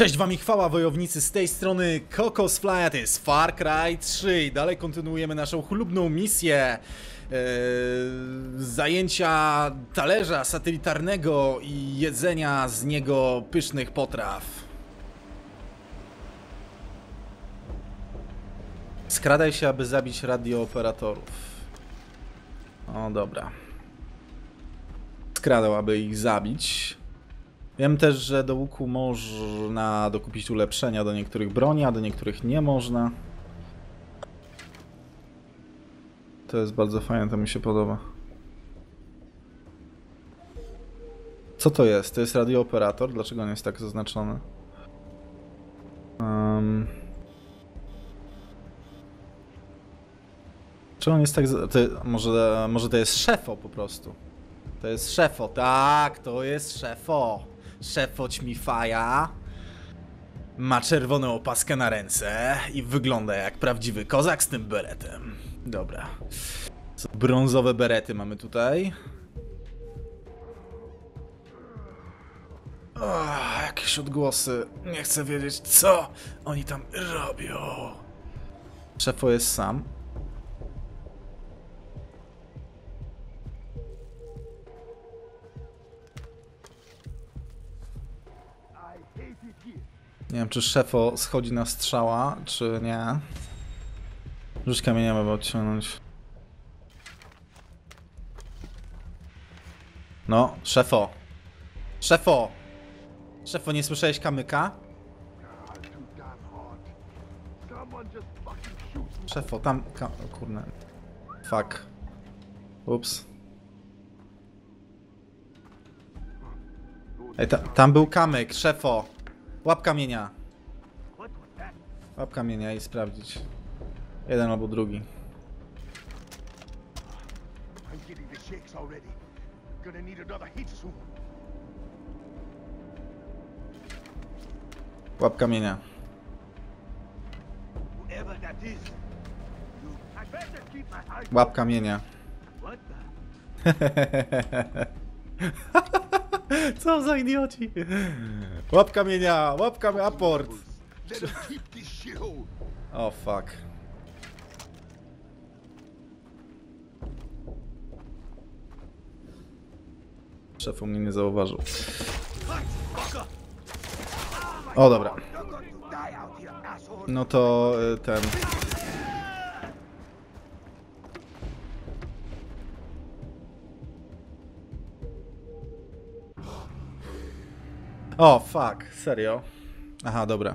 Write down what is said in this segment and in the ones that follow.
Cześć wam i chwała wojownicy z tej strony Kokos to jest Far Cry 3 i dalej kontynuujemy naszą chlubną misję e, zajęcia talerza satelitarnego i jedzenia z niego pysznych potraw. Skradaj się, aby zabić radiooperatorów. O, dobra. Skradał, aby ich zabić. Wiem też, że do łuku można dokupić ulepszenia do niektórych broni, a do niektórych nie można. To jest bardzo fajne, to mi się podoba. Co to jest? To jest radiooperator? Dlaczego on jest tak zaznaczony? Um... Czy on jest tak... To, może, może to jest szefo po prostu. To jest szefo, tak, to jest szefo. Szefo ćmifaja. Ma czerwoną opaskę na ręce i wygląda jak prawdziwy kozak z tym beretem. Dobra. Co, Brązowe berety mamy tutaj. O, jakieś odgłosy. Nie chcę wiedzieć, co oni tam robią. Szefo jest sam. Nie wiem, czy szefo schodzi na strzała, czy nie. Rzuć kamieniem, aby odciągnąć. No, szefo. Szefo! Szefo, nie słyszałeś kamyka? Szefo, tam... Ka o kurna. Fuck. Ups. Ej, ta, tam był kamyk, szefo. Łap kamienia. Łap kamienia i sprawdzić. Jeden albo drugi. Łap kamienia. Łap kamienia. Co za idioci. Łap kamienia, łap kamienia, aport. O fuck. Szefu mnie nie zauważył. O dobra. No to y, ten. O, fuck, serio. Aha, dobra.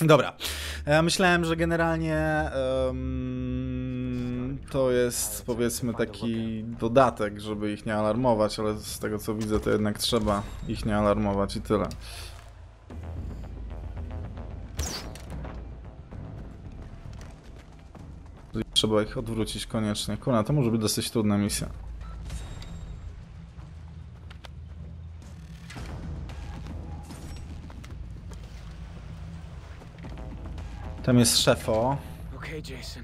Dobra. Ja myślałem, że generalnie em, to jest powiedzmy taki dodatek, żeby ich nie alarmować, ale z tego co widzę, to jednak trzeba ich nie alarmować i tyle. Trzeba ich odwrócić koniecznie. Kurna, to może być dosyć trudna misja. Tam jest szefo. Okay, Jason.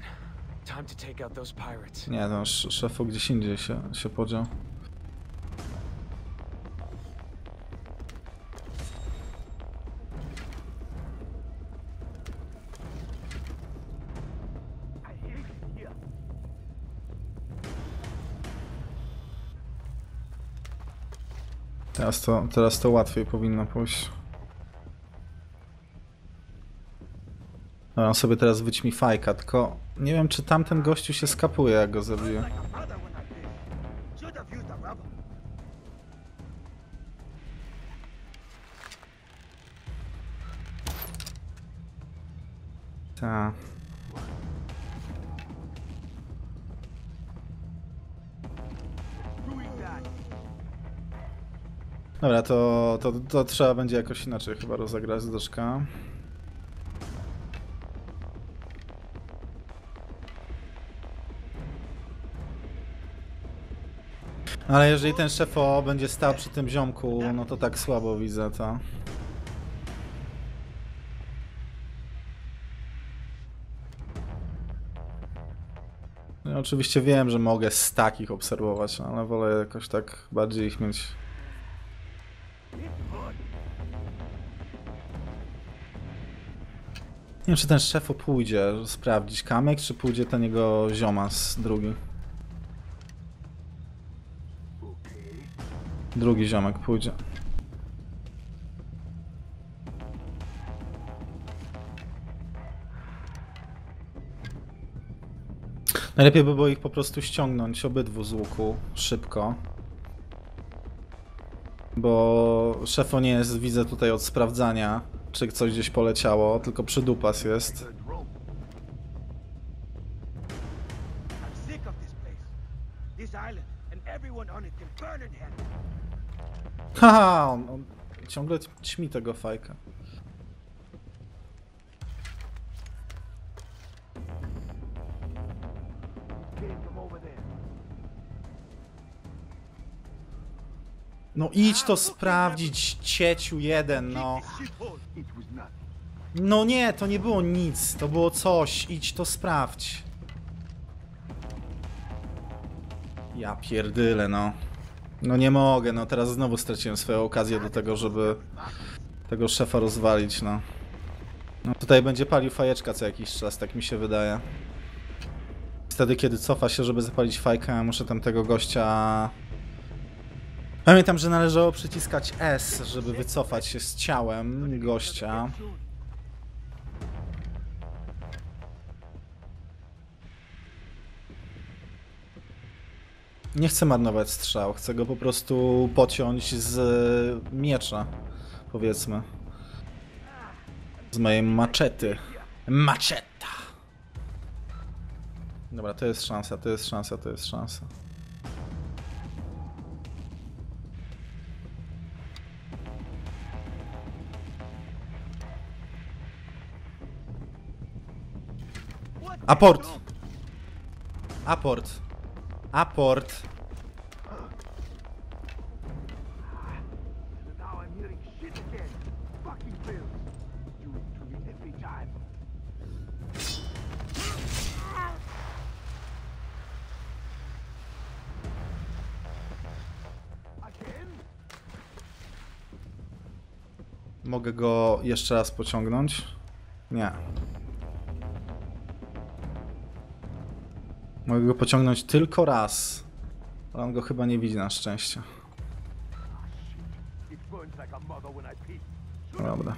Time to take out those pirates. Nie, sz- szefo gdzieś indziej się, się podział. Teraz to, teraz to łatwiej powinno pójść. No, sobie teraz wyćmi fajka, tylko nie wiem czy tamten gościu się skapuje jak go zabiję. Like a brother when I did. Should have used the rubber. Ta. Doing that. Dobra, to, to, to trzeba będzie jakoś inaczej chyba rozegrać z doszka. Ale jeżeli ten szefo będzie stał przy tym ziomku, no to tak słabo widzę to. Ja oczywiście wiem, że mogę z takich obserwować, ale wolę jakoś tak bardziej ich mieć Nie wiem, czy ten szefo pójdzie sprawdzić kamyk, czy pójdzie ten jego ziomas drugi. Drugi ziomek pójdzie. Najlepiej by było ich po prostu ściągnąć obydwu z łuku szybko. Bo szefo nie jest, widzę tutaj od sprawdzania, czy coś gdzieś poleciało, tylko przydupas jest. Haha, on, on ciągle ćmi tego fajka. No idź to sprawdzić, cieciu jeden, no. No nie, to nie było nic, to było coś, idź to sprawdź. Ja pierdyle, no. No nie mogę, no teraz znowu straciłem swoją okazję do tego, żeby tego szefa rozwalić, no. No tutaj będzie palił fajeczka co jakiś czas, tak mi się wydaje. Wtedy, kiedy cofa się, żeby zapalić fajkę, muszę tam tego gościa... Pamiętam, że należało przyciskać S, żeby wycofać się z ciałem gościa. Nie chcę marnować strzał, chcę go po prostu pociąć z miecza, powiedzmy. Z mojej maczety. Maczeta! Dobra, to jest szansa, to jest szansa, to jest szansa. Aport! Aport! Aport! Mogę go jeszcze raz pociągnąć? Nie. Mogę go pociągnąć tylko raz. Ale on go chyba nie widzi na szczęście. Dobra.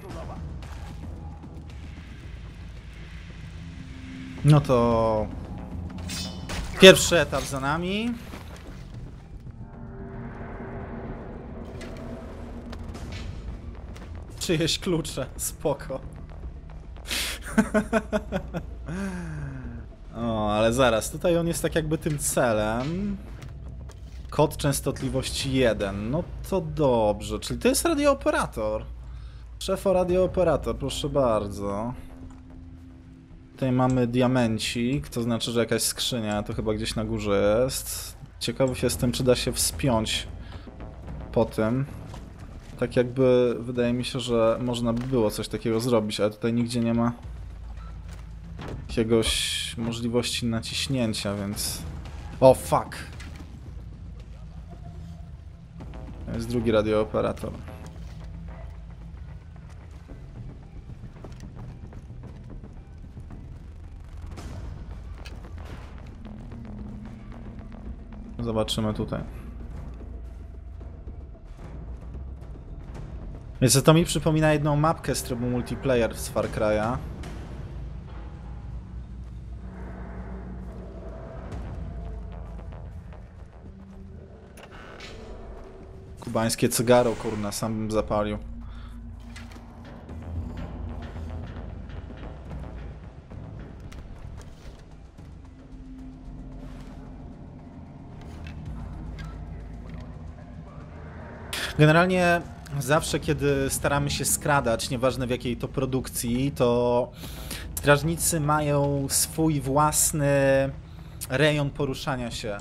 No to... Pierwszy etap za nami. Czyjeś klucze, spoko. o, ale zaraz, tutaj on jest tak jakby tym celem. Kod częstotliwości 1. No to dobrze, czyli to jest radiooperator. Szefo radiooperator, proszę bardzo. Tutaj mamy diamencik, to znaczy, że jakaś skrzynia, to chyba gdzieś na górze jest. Ciekawy jestem, czy da się wspiąć po tym. Tak jakby, wydaje mi się, że można by było coś takiego zrobić, ale tutaj nigdzie nie ma jakiegoś możliwości naciśnięcia, więc... O, fuck! To jest drugi radiooperator. Zobaczymy tutaj. Więc to mi przypomina jedną mapkę z trybu multiplayer z Far Cry'a. Kubańskie cygaro, kurna, sam bym zapalił. Generalnie zawsze, kiedy staramy się skradać, nieważne w jakiej to produkcji, to strażnicy mają swój własny rejon poruszania się.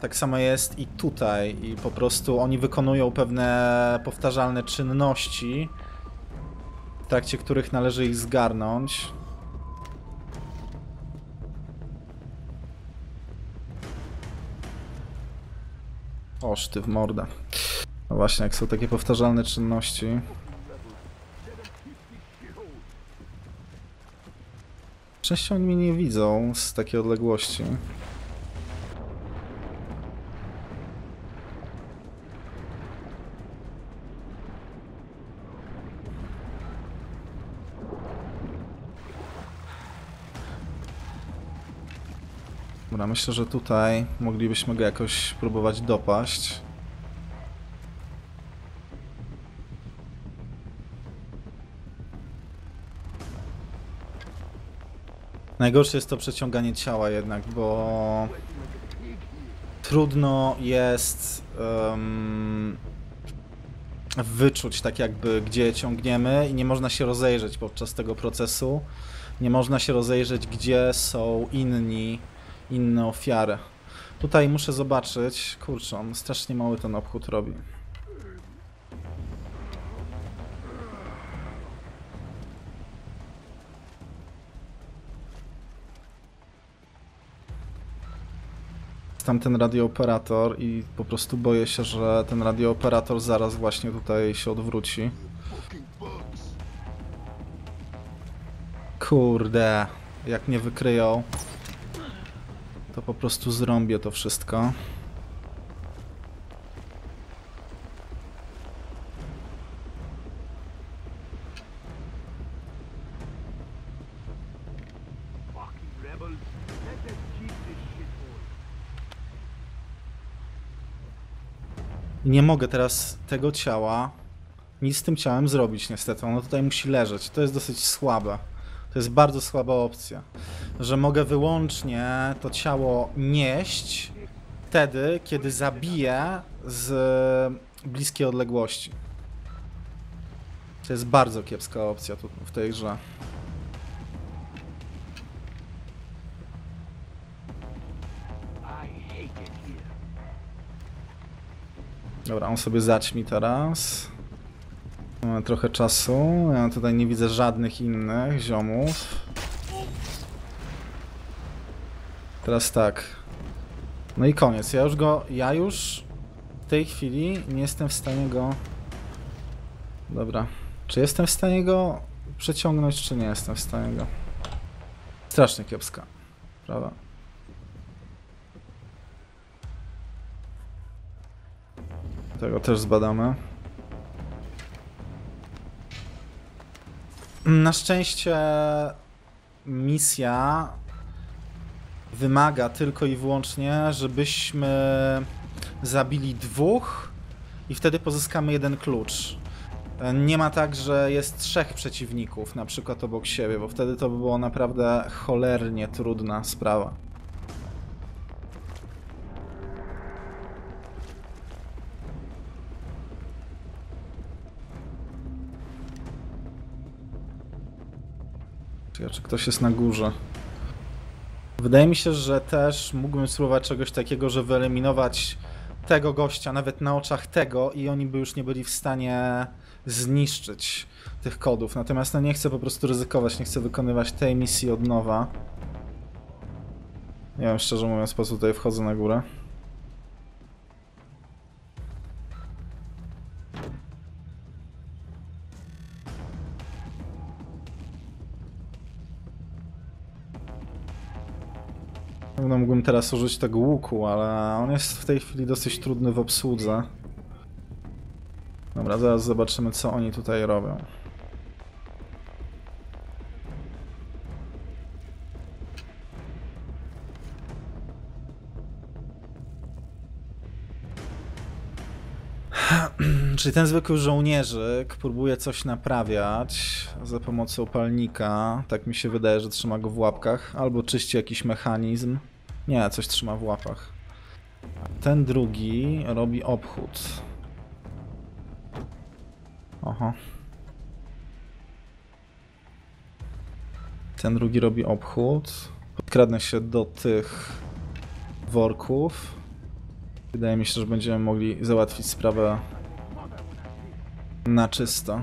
Tak samo jest i tutaj, i po prostu oni wykonują pewne powtarzalne czynności, w trakcie których należy ich zgarnąć. Oż ty w mordę. No właśnie, jak są takie powtarzalne czynności. Częściej oni mnie nie widzą z takiej odległości. Dobra, myślę, że tutaj moglibyśmy go jakoś próbować dopaść. Najgorsze jest to przeciąganie ciała jednak, bo trudno jest em, wyczuć tak jakby gdzie ciągniemy i nie można się rozejrzeć podczas tego procesu. Nie można się rozejrzeć gdzie są inni, inne ofiary. Tutaj muszę zobaczyć, kurczę, on strasznie mały ten obchód robi. tam ten radiooperator i po prostu boję się, że ten radiooperator zaraz właśnie tutaj się odwróci. Kurde, jak mnie wykryją, to po prostu zrąbię to wszystko. Nie mogę teraz tego ciała, nic z tym ciałem zrobić niestety. Ono tutaj musi leżeć. To jest dosyć słabe. To jest bardzo słaba opcja. Że mogę wyłącznie to ciało nieść wtedy, kiedy zabiję z bliskiej odległości. To jest bardzo kiepska opcja tu w tej grze. Dobra, on sobie zaćmi teraz. Mamy trochę czasu. Ja tutaj nie widzę żadnych innych ziomów. Teraz tak. No i koniec. Ja już go. Ja już w tej chwili nie jestem w stanie go. Dobra. Czy jestem w stanie go przeciągnąć, czy nie jestem w stanie go? Strasznie kiepska. Prawda? Tego też zbadamy. Na szczęście misja wymaga tylko i wyłącznie, żebyśmy zabili dwóch i wtedy pozyskamy jeden klucz. Nie ma tak, że jest trzech przeciwników na przykład obok siebie, bo wtedy to by naprawdę cholernie trudna sprawa. Czy ktoś jest na górze? Wydaje mi się, że też mógłbym spróbować czegoś takiego, że wyeliminować tego gościa nawet na oczach tego i oni by już nie byli w stanie zniszczyć tych kodów. Natomiast no nie chcę po prostu ryzykować, nie chcę wykonywać tej misji od nowa. Nie wiem szczerze mówiąc po co tutaj wchodzę na górę. No, mógłbym teraz użyć tego łuku, ale on jest w tej chwili dosyć trudny w obsłudze. Dobra, zaraz zobaczymy co oni tutaj robią. Czyli ten zwykły żołnierzyk próbuje coś naprawiać za pomocą palnika. Tak mi się wydaje, że trzyma go w łapkach. Albo czyści jakiś mechanizm. Nie, coś trzyma w łapach. Ten drugi robi obchód. Oho. Ten drugi robi obchód. Podkradnę się do tych worków. Wydaje mi się, że będziemy mogli załatwić sprawę na czysto.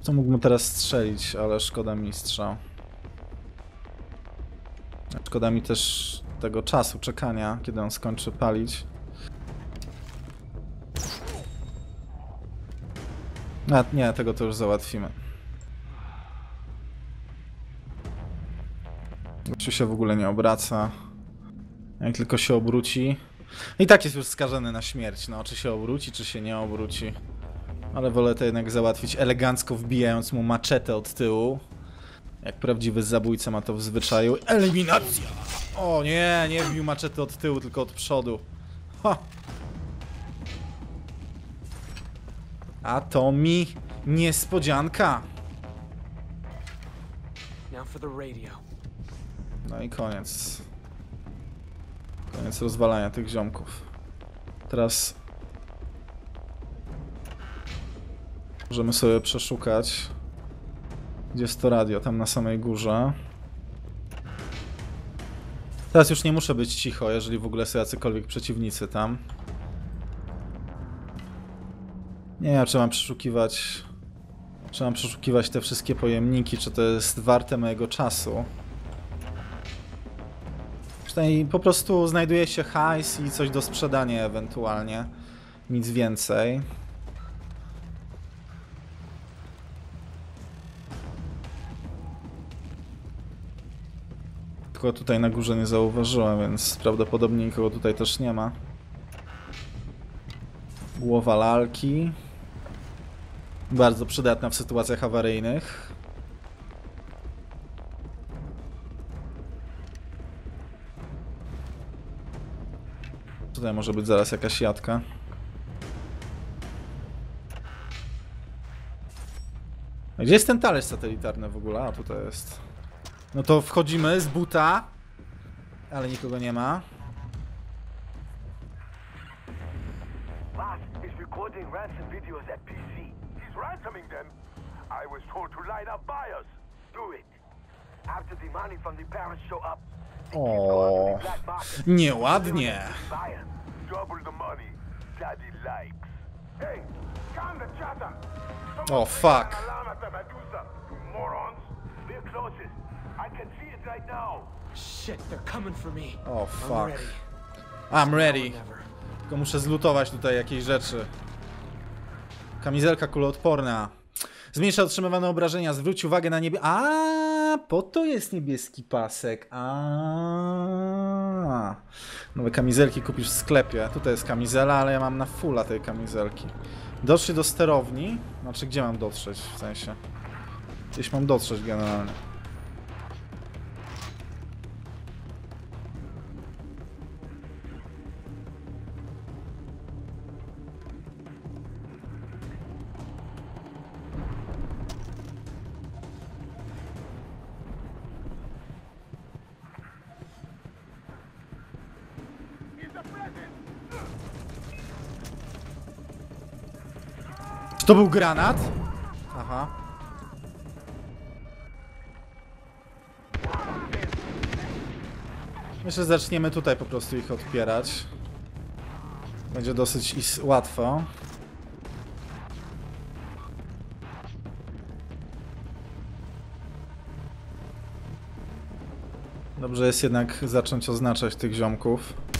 Co mógłbym teraz strzelić, ale szkoda mi strzał. Szkoda mi też tego czasu czekania, kiedy on skończy palić. A, nie, tego to już załatwimy. Gościu się w ogóle nie obraca. Jak tylko się obróci, i tak jest już skażony na śmierć, no. Czy się obróci, czy się nie obróci. Ale wolę to jednak załatwić elegancko, wbijając mu maczetę od tyłu. Jak prawdziwy zabójca ma to w zwyczaju. Eliminacja! O nie, nie wbił maczety od tyłu, tylko od przodu. Ha! A to mi niespodzianka. No i koniec. Koniec rozwalania tych ziomków. Teraz możemy sobie przeszukać. Gdzie jest to radio? Tam na samej górze. Teraz już nie muszę być cicho, jeżeli w ogóle są jacykolwiek przeciwnicy tam. Nie wiem, czy mam przeszukiwać. Czy mam przeszukiwać te wszystkie pojemniki, czy to jest warte mojego czasu. Przynajmniej po prostu znajduje się hajs i coś do sprzedania ewentualnie. Nic więcej. Tylko tutaj na górze nie zauważyłem, więc prawdopodobnie nikogo tutaj też nie ma. Głowa lalki. Bardzo przydatna w sytuacjach awaryjnych. Tutaj może być zaraz jakaś jadka. A Gdzie jest ten talerz satelitarny w ogóle? A tutaj jest. No to wchodzimy z buta. Ale nikogo nie ma. I was told to line up buyers. Do it. After the money from the parents show up, O, nieładnie. Buyer. Double the money. Daddy likes. Hey, calm the chatter. Oh, fuck. Alarm at the Medusa. You morons. We're closest. I can see it right now. Shit, they're coming for me. O, I'm fuck. ready. I'm ready. Tylko muszę zlutować tutaj jakieś rzeczy. Kamizelka kuloodporna. Zmniejsza otrzymywane obrażenia. Zwróć uwagę na niebie. A, po to jest niebieski pasek. A. Nowe kamizelki kupisz w sklepie. Tutaj jest kamizela, ale ja mam na fulla tej kamizelki. Dotrzeć do sterowni. Znaczy, gdzie mam dotrzeć w sensie? Gdzieś mam dotrzeć generalnie. To był granat? Aha. Myślę, że zaczniemy tutaj po prostu ich odpierać. Będzie dosyć łatwo. Dobrze jest jednak zacząć oznaczać tych ziomków.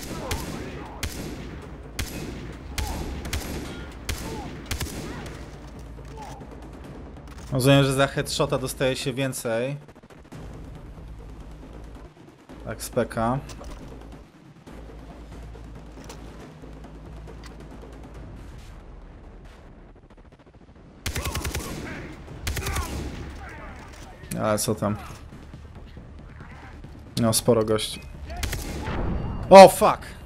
Rozumiem, że za headshota dostaje się więcej. Tak, speka. Ale co tam? No, sporo gości. O, fuck!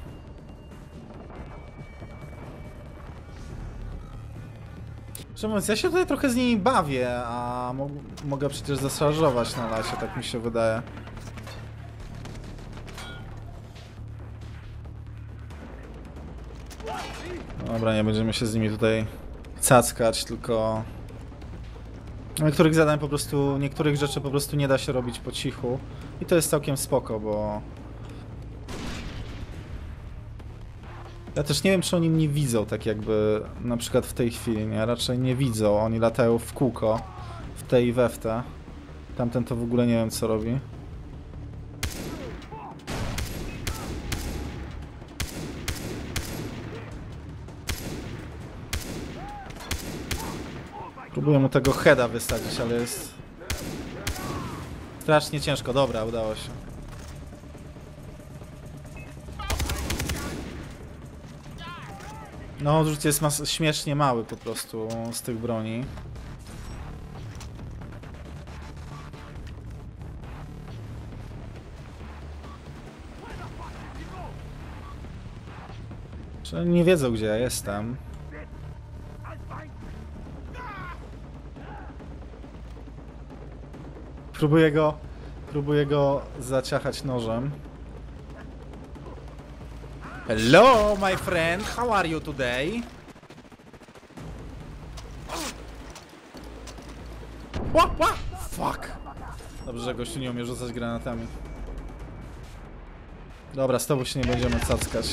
Mówiąc, ja się tutaj trochę z nimi bawię, a mo mogę przecież zasarżować na lasie, tak mi się wydaje. Dobra, nie będziemy się z nimi tutaj cackać, tylko... Niektórych zadań po prostu, niektórych rzeczy po prostu nie da się robić po cichu. I to jest całkiem spoko, bo... Ja też nie wiem, czy oni mnie widzą, tak jakby na przykład w tej chwili, nie? Raczej nie widzą, oni latają w kółko, w te i we w te. Tamten to w ogóle nie wiem, co robi. Próbuję mu tego heada wysadzić, ale jest... Strasznie ciężko. Dobra, udało się. No, odrzut jest śmiesznie mały po prostu z tych broni. Że nie wiedzą gdzie ja jestem. Próbuję go, próbuję go zaciachać nożem. Hello, my friend. How are you today? Ła, ła! Fuck! Dobrze, że gościu nie umie rzucać granatami. Dobra, z tobą się nie będziemy cackać.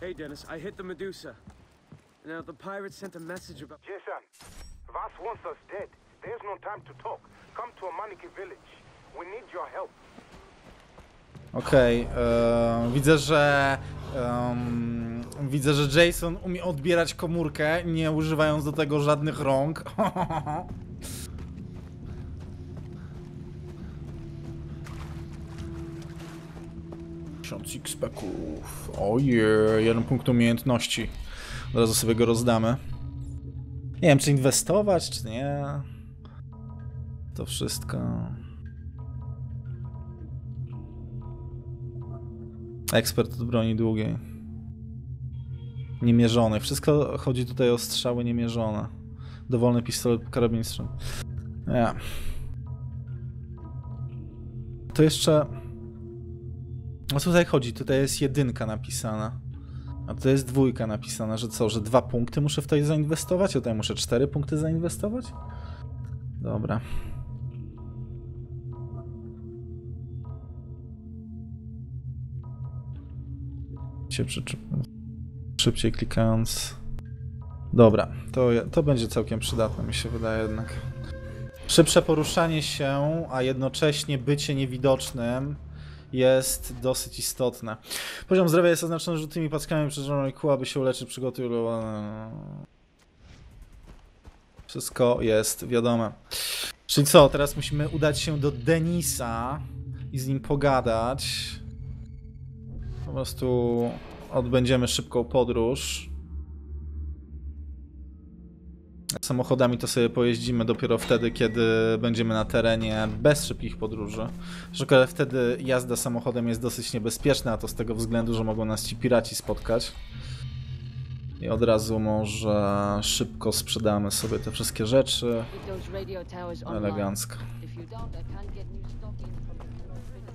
Hey, Dennis, I hit the Medusa. Now, the pirates sent a message about. Jason, Voss wants us dead. There's no time to talk. Come to Amaniki village. We need your help. Okej, e, widzę, że em, widzę, że Jason umie odbierać komórkę, nie używając do tego żadnych rąk. Tysiąc x-peków. Ojej, jeden punkt umiejętności. Od razu sobie go rozdamy. Nie wiem, czy inwestować, czy nie. To wszystko. Ekspert od broni długiej. Niemierzony. Wszystko chodzi tutaj o strzały niemierzone. Dowolny pistolet karabin strzał. Nie. To jeszcze... O co tutaj chodzi? Tutaj jest jedynka napisana. A tutaj jest dwójka napisana, że co, że dwa punkty muszę w to zainwestować? A tutaj muszę cztery punkty zainwestować? Dobra. Się szybciej klikając. Dobra, to, to będzie całkiem przydatne, mi się wydaje jednak. Szybsze poruszanie się, a jednocześnie bycie niewidocznym jest dosyć istotne. Poziom zdrowia jest oznaczony żółtymi packami przeżoną kół, aby się uleczyć przygotuj. Wszystko jest wiadome. Czyli co, teraz musimy udać się do Denisa i z nim pogadać. Po prostu odbędziemy szybką podróż. Samochodami to sobie pojeździmy dopiero wtedy, kiedy będziemy na terenie bez szybkich podróży. Że wtedy jazda samochodem jest dosyć niebezpieczna, a to z tego względu, że mogą nas ci piraci spotkać. I od razu może szybko sprzedamy sobie te wszystkie rzeczy. Elegancko.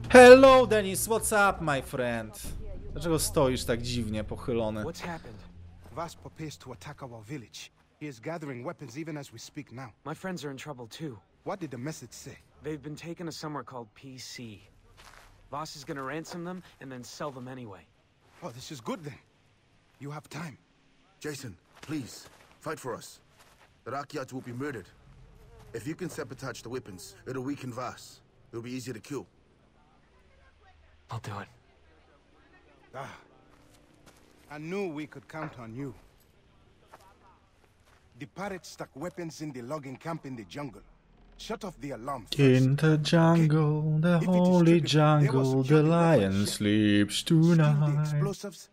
Hello Denis, what's up my friend? Dlaczego stoisz tak dziwnie pochylony? What's happened? Voss prepares to attack our village. He is gathering weapons even as we speak now. My friends are in trouble, too. What did the message say? They've been taken to somewhere called PC. Voss is gonna ransom them and then sell them anyway. Oh, this is good then. You have time. Jason, please, fight for us. The Rakyats will be murdered. If you can sabotage the weapons, it'll weaken Vas. It'll be easier to kill. I'll do it. Ah. I knew we could count on you. The pirates stuck weapons in the logging camp in the jungle. Shut off the alarm first. In the jungle, the If holy triggered, jungle, the security weapons. lion sleeps Steal the tonight. explosives,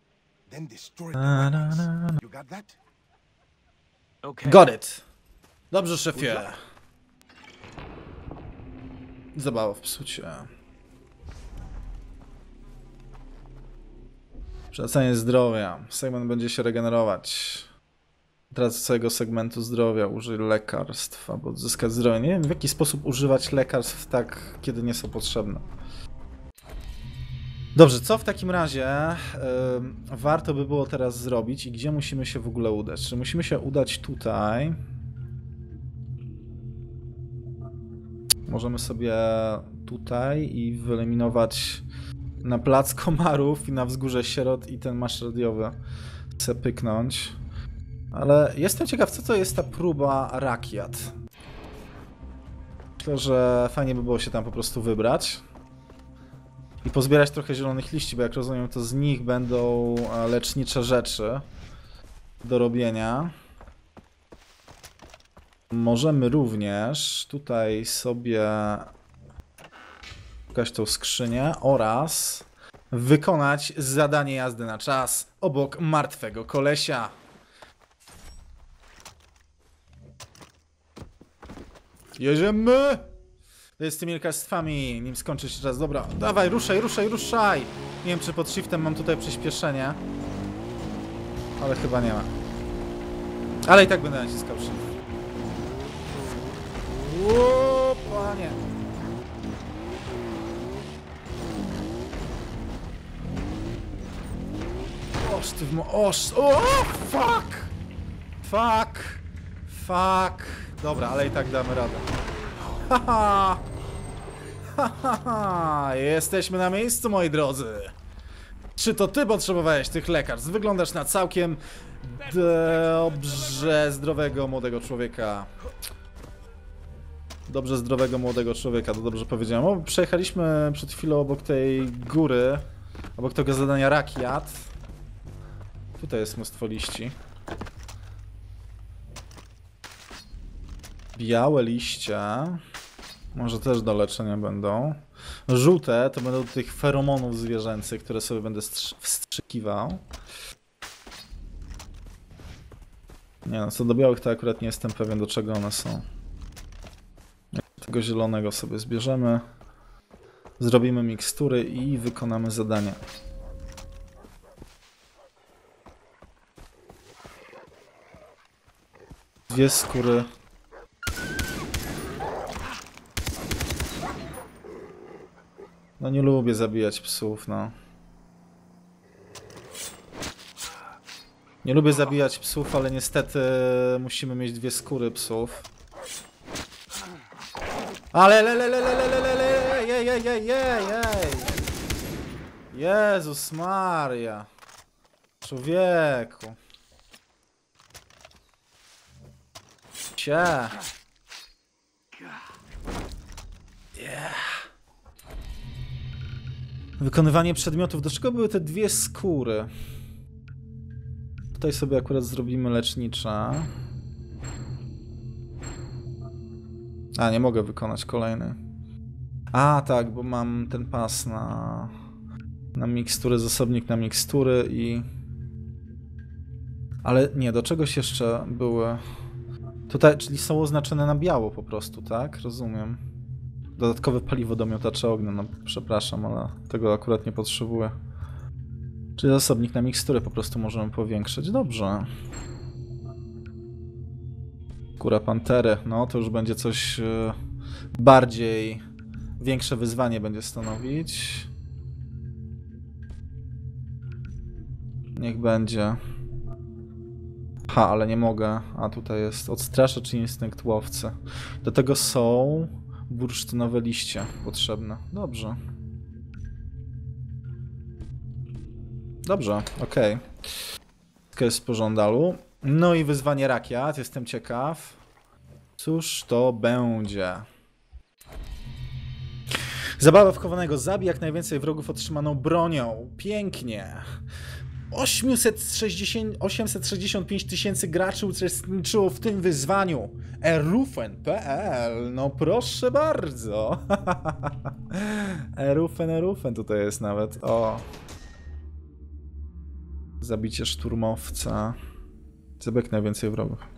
then destroy the Na, na, weapons. na, na. You got that? Okay. Got it. Dobrze, szefie. Zabawa w psucie. Przewracanie zdrowia. Segment będzie się regenerować. Teraz całego segmentu zdrowia użyj lekarstw, aby odzyskać zdrowie. Nie wiem w jaki sposób używać lekarstw tak, kiedy nie są potrzebne. Dobrze, co w takim razie ym, warto by było teraz zrobić i gdzie musimy się w ogóle udać? Czy musimy się udać tutaj? Możemy sobie tutaj i wyeliminować na plac komarów i na wzgórze sierot i ten masz radiowy chcę pyknąć. Ale jestem ciekaw, co to jest ta próba rakiat. Myślę, że fajnie by było się tam po prostu wybrać i pozbierać trochę zielonych liści, bo jak rozumiem, to z nich będą e, lecznicze rzeczy do robienia. Możemy również tutaj sobie szukać tą skrzynię oraz wykonać zadanie jazdy na czas obok martwego kolesia. Jedziemy! To jest z tymi lekarstwami, nim skończy się czas. Dobra, dawaj, ruszaj, ruszaj, ruszaj! Nie wiem, czy pod shiftem mam tutaj przyspieszenie. Ale chyba nie ma. Ale i tak będę naciskał shift. O, panie. Oż w mo... O, fuck! Fuck! Fuck! Dobra, ale i tak damy radę. Haha! Haha! Jesteśmy na miejscu, moi drodzy! Czy to ty potrzebowałeś tych lekarstw? Wyglądasz na całkiem dobrze zdrowego młodego człowieka. Dobrze zdrowego młodego człowieka, to dobrze powiedziałem. O, przejechaliśmy przed chwilą obok tej góry, obok tego zadania Rakiat. Tutaj jest mnóstwo liści. Białe liście. Może też do leczenia będą. Żółte to będą tych feromonów zwierzęcych, które sobie będę strz- wstrzykiwał. Nie no, co do białych to akurat nie jestem pewien do czego one są. Tego zielonego sobie zbierzemy. Zrobimy mikstury i wykonamy zadanie. Dwie skóry. No nie lubię zabijać psów, no. Nie lubię zabijać psów, ale niestety musimy mieć dwie skóry psów. Ale le le le le le le le le jej jej jej jej jej Jezus Maria Człowieku Cie Yeah. Wykonywanie przedmiotów. Do czego były te dwie skóry? Tutaj sobie akurat zrobimy lecznicze. A, nie mogę wykonać kolejny. A, tak, bo mam ten pas na, na mikstury, zasobnik na mikstury i... Ale nie, do czegoś jeszcze były... Tutaj, czyli są oznaczone na biało po prostu, tak? Rozumiem. Dodatkowe paliwo do miotacza ognia, no przepraszam, ale tego akurat nie potrzebuję. Czyli zasobnik na mikstury po prostu możemy powiększyć. Dobrze. Kura pantery. No to już będzie coś e, bardziej większe wyzwanie będzie stanowić. Niech będzie. Ha, ale nie mogę. A tutaj jest odstraszacz i instynkt łowcy. Do tego są bursztynowe liście potrzebne. Dobrze. Dobrze, okej. Okay. jest w pożądalu. No i wyzwanie rakiet, jestem ciekaw. Cóż to będzie? Zabawa w. Zabij jak najwięcej wrogów otrzymaną bronią. Pięknie. 860, 865 tysięcy graczy uczestniczyło w tym wyzwaniu. erufen.pl, no proszę bardzo. erufen, erufen tutaj jest nawet. O. Zabicie szturmowca. Zabek najwięcej wrogów.